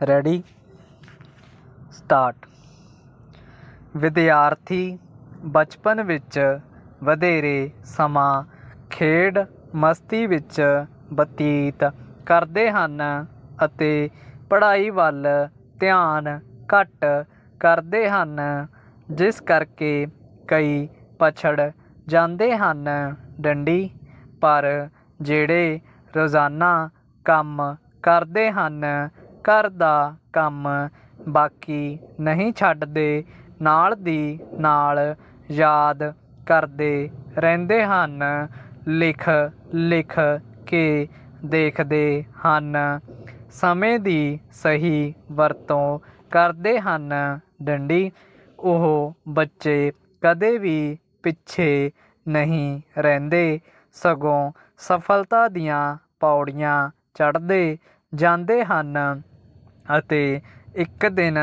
Ready? Start. ਵਿਦਿਆਰਥੀ ਬਚਪਨ ਵਿੱਚ ਵਧੇਰੇ ਸਮਾਂ ਖੇਡ ਮਸਤੀ ਵਿੱਚ ਬਤੀਤ ਕਰਦੇ ਹਨ ਅਤੇ ਪੜ੍ਹਾਈ ਵੱਲ ਧਿਆਨ ਘੱਟ ਕਰਦੇ ਹਨ, ਜਿਸ ਕਰਕੇ ਕਈ ਪਛੜ ਜਾਂਦੇ ਹਨ। ਡੰਡੀ, ਪਰ ਜਿਹੜੇ ਰੋਜ਼ਾਨਾ ਕੰਮ ਕਰਦੇ ਹਨ ਘਰ ਦਾ ਕੰਮ ਬਾਕੀ ਨਹੀਂ ਛੱਡਦੇ, ਨਾਲ ਦੀ ਨਾਲ ਯਾਦ ਕਰਦੇ ਰਹਿੰਦੇ ਹਨ, ਲਿਖ ਲਿਖ ਕੇ ਦੇਖਦੇ ਹਨ, ਸਮੇਂ ਦੀ ਸਹੀ ਵਰਤੋਂ ਕਰਦੇ ਹਨ, ਡੰਡੀ। ਉਹ ਬੱਚੇ ਕਦੇ ਵੀ ਪਿੱਛੇ ਨਹੀਂ ਰਹਿੰਦੇ, ਸਗੋਂ ਸਫਲਤਾ ਦੀਆਂ ਪੌੜੀਆਂ ਚੜ੍ਹਦੇ ਜਾਂਦੇ ਹਨ। ਅਤੇ ਇੱਕ ਦਿਨ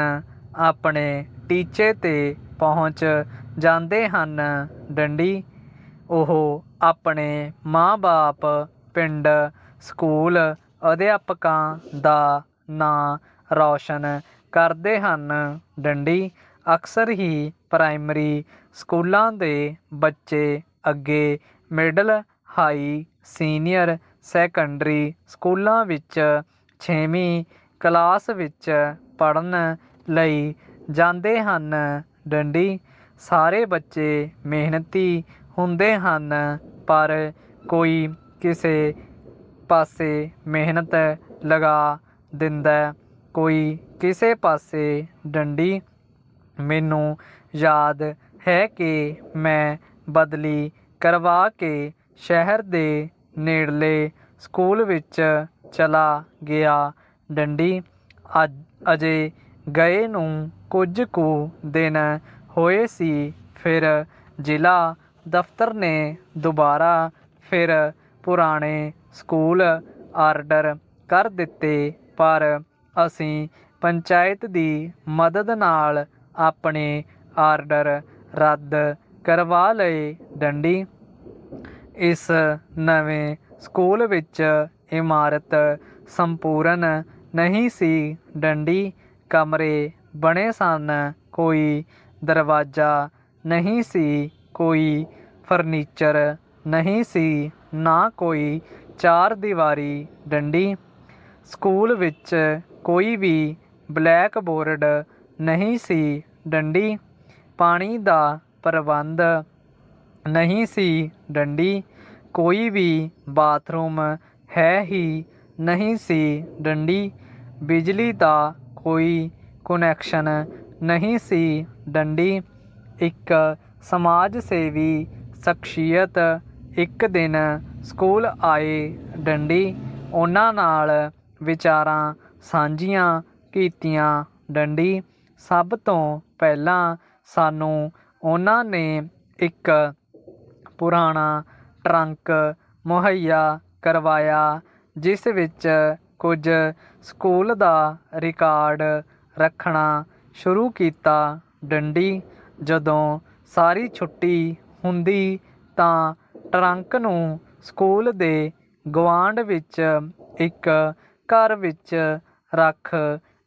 ਆਪਣੇ ਟੀਚੇ ਤੇ ਪਹੁੰਚ ਜਾਂਦੇ ਹਨ ਡੰਡੀ। ਉਹ ਆਪਣੇ ਮਾਂ-ਬਾਪ ਪਿੰਡ ਸਕੂਲ ਅਧਿਆਪਕਾਂ ਦਾ ਨਾਂ ਰੌਸ਼ਨ ਕਰਦੇ ਹਨ। ਡੰਡੀ ਅਕਸਰ ਹੀ ਪ੍ਰਾਇਮਰੀ ਸਕੂਲਾਂ ਦੇ ਬੱਚੇ ਅੱਗੇ ਮਿਡਲ, ਹਾਈ, ਸੀਨੀਅਰ, ਸੈਕੰਡਰੀ ਸਕੂਲਾਂ ਵਿੱਚ ਛੇਵੀਂ ਕਲਾਸ ਵਿੱਚ ਪੜ੍ਹਨ ਲਈ ਜਾਂਦੇ ਹਨ। ਡੰਡੀ, ਸਾਰੇ ਬੱਚੇ ਮਿਹਨਤੀ ਹੁੰਦੇ ਹਨ, ਪਰ ਕੋਈ ਕਿਸੇ ਪਾਸੇ ਮਿਹਨਤ ਲਗਾ ਦਿੰਦਾ ਕੋਈ ਕਿਸੇ ਪਾਸੇ, ਡੰਡੀ, ਮੈਨੂੰ ਯਾਦ ਹੈ ਕਿ ਮੈਂ ਬਦਲੀ ਕਰਵਾ ਕੇ ਸ਼ਹਿਰ ਦੇ ਨੇੜਲੇ ਸਕੂਲ ਵਿੱਚ ਚਲਾ ਗਿਆ। ਡੰਡੀ ਅੱਜ, ਅਜੇ ਗਏ ਨੂੰ ਕੁਝ ਕੁ ਦਿਨ ਹੋਏ ਸੀ, ਫਿਰ ਜ਼ਿਲ੍ਹਾ ਦਫ਼ਤਰ ਨੇ ਦੁਬਾਰਾ ਫਿਰ ਪੁਰਾਣੇ ਸਕੂਲ ਆਰਡਰ ਕਰ ਦਿੱਤੇ, ਪਰ ਅਸੀਂ ਪੰਚਾਇਤ ਦੀ ਮਦਦ ਨਾਲ ਆਪਣੇ ਆਰਡਰ ਰੱਦ ਕਰਵਾ ਲਏ ਡੰਡੀ। ਇਸ ਨਵੇਂ ਸਕੂਲ ਵਿੱਚ ਇਮਾਰਤ ਸੰਪੂਰਨ ਨਹੀਂ ਸੀ। ਡੰਡੀ ਕਮਰੇ ਬਣੇ ਸਨ। ਕੋਈ ਦਰਵਾਜ਼ਾ ਨਹੀਂ ਸੀ। ਕੋਈ ਫਰਨੀਚਰ ਨਹੀਂ ਸੀ। ਨਾ ਕੋਈ ਚਾਰ ਦੀਵਾਰੀ। ਡੰਡੀ ਸਕੂਲ ਵਿੱਚ ਕੋਈ ਵੀ ਬਲੈਕ ਬੋਰਡ ਨਹੀਂ ਸੀ। ਡੰਡੀ ਪਾਣੀ ਦਾ ਪ੍ਰਬੰਧ ਨਹੀਂ ਸੀ। ਡੰਡੀ ਕੋਈ ਵੀ ਬਾਥਰੂਮ ਹੈ ਹੀ ਨਹੀਂ ਸੀ ਡੰਡੀ। ਬਿਜਲੀ ਦਾ ਕੋਈ ਕੁਨੈਕਸ਼ਨ ਨਹੀਂ ਸੀ ਡੰਡੀ। ਇੱਕ ਸਮਾਜ ਸੇਵੀ ਸ਼ਖਸੀਅਤ ਇੱਕ ਦਿਨ ਸਕੂਲ ਆਏ ਡੰਡੀ। ਉਹਨਾਂ ਨਾਲ ਵਿਚਾਰਾਂ ਸਾਂਝੀਆਂ ਕੀਤੀਆਂ ਡੰਡੀ। ਸਭ ਤੋਂ ਪਹਿਲਾਂ ਸਾਨੂੰ ਉਹਨਾਂ ਨੇ ਇੱਕ ਪੁਰਾਣਾ ਟਰੰਕ ਮੁਹੱਈਆ ਕਰਵਾਇਆ। ਜਿਸ ਵਿੱਚ ਕੁਝ ਸਕੂਲ ਦਾ ਰਿਕਾਰਡ ਰੱਖਣਾ ਸ਼ੁਰੂ ਕੀਤਾ ਡੰਡੀ। ਜਦੋਂ ਸਾਰੀ ਛੁੱਟੀ ਹੁੰਦੀ ਤਾਂ ਟਰੰਕ ਨੂੰ ਸਕੂਲ ਦੇ ਗਵਾਂਢ ਵਿੱਚ ਇੱਕ ਘਰ ਵਿੱਚ ਰੱਖ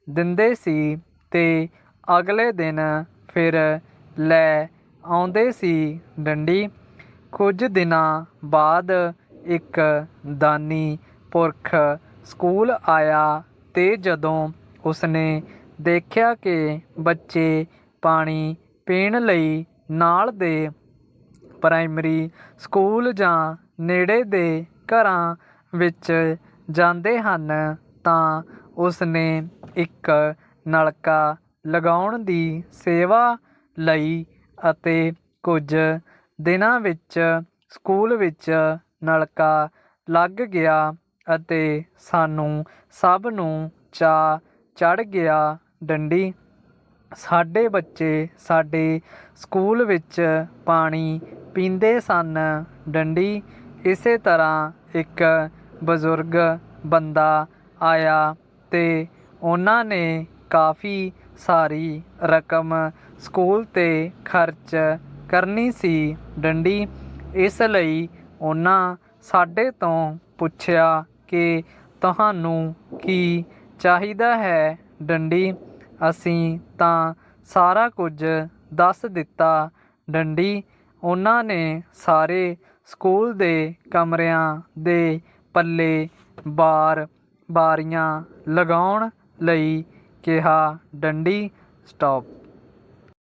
ਦਿੰਦੇ ਸੀ ਤੇ ਅਗਲੇ ਦਿਨ ਫਿਰ ਲੈ ਆਉਂਦੇ ਸੀ ਡੰਡੀ। ਕੁਝ ਦਿਨਾਂ ਬਾਅਦ ਇੱਕ ਦਾਨੀ ਪੁਰਖ ਸਕੂਲ ਆਇਆ ਤੇ ਜਦੋਂ ਉਸਨੇ ਦੇਖਿਆ ਕਿ ਬੱਚੇ ਪਾਣੀ ਪੀਣ ਲਈ ਨਾਲ ਦੇ ਪ੍ਰਾਇਮਰੀ ਸਕੂਲ ਜਾਂ ਨੇੜੇ ਦੇ ਘਰਾਂ ਵਿੱਚ ਜਾਂਦੇ ਹਨ, ਤਾਂ ਉਸਨੇ ਇੱਕ ਨਲਕਾ ਲਗਾਉਣ ਦੀ ਸੇਵਾ ਲਈ ਅਤੇ ਕੁਝ ਦਿਨਾਂ ਵਿੱਚ ਸਕੂਲ ਵਿੱਚ ਨਲਕਾ ਲੱਗ ਗਿਆ। ਅਤੇ ਸਾਨੂੰ ਸਭ ਨੂੰ ਚਾਅ ਚੜ੍ਹ ਗਿਆ ਡੰਡੀ। ਸਾਡੇ ਬੱਚੇ ਸਾਡੇ ਸਕੂਲ ਵਿੱਚ ਪਾਣੀ ਪੀਂਦੇ ਸਨ ਡੰਡੀ। ਇਸੇ ਤਰ੍ਹਾਂ ਇੱਕ ਬਜ਼ੁਰਗ ਬੰਦਾ ਆਇਆ ਤੇ ਉਹਨਾਂ ਨੇ ਕਾਫੀ ਸਾਰੀ ਰਕਮ ਸਕੂਲ ਤੇ ਖਰਚ ਕਰਨੀ ਸੀ ਡੰਡੀ। ਇਸ ਲਈ ਉਹਨਾਂ ਸਾਡੇ ਤੋਂ ਪੁੱਛਿਆ ਕਿ ਤੁਹਾਨੂੰ ਕੀ ਚਾਹੀਦਾ ਹੈ? ਡੰਡੀ, ਅਸੀਂ ਤਾਂ ਸਾਰਾ ਕੁਝ ਦੱਸ ਦਿੱਤਾ। ਡੰਡੀ, ਉਹਨਾਂ ਨੇ ਸਾਰੇ ਸਕੂਲ ਦੇ ਕਮਰਿਆਂ ਦੇ ਪੱਲੇ ਬਾਰ ਬਾਰੀਆਂ ਲਗਾਉਣ ਲਈ ਕਿਹਾ। ਡੰਡੀ, ਸਟਾਪ।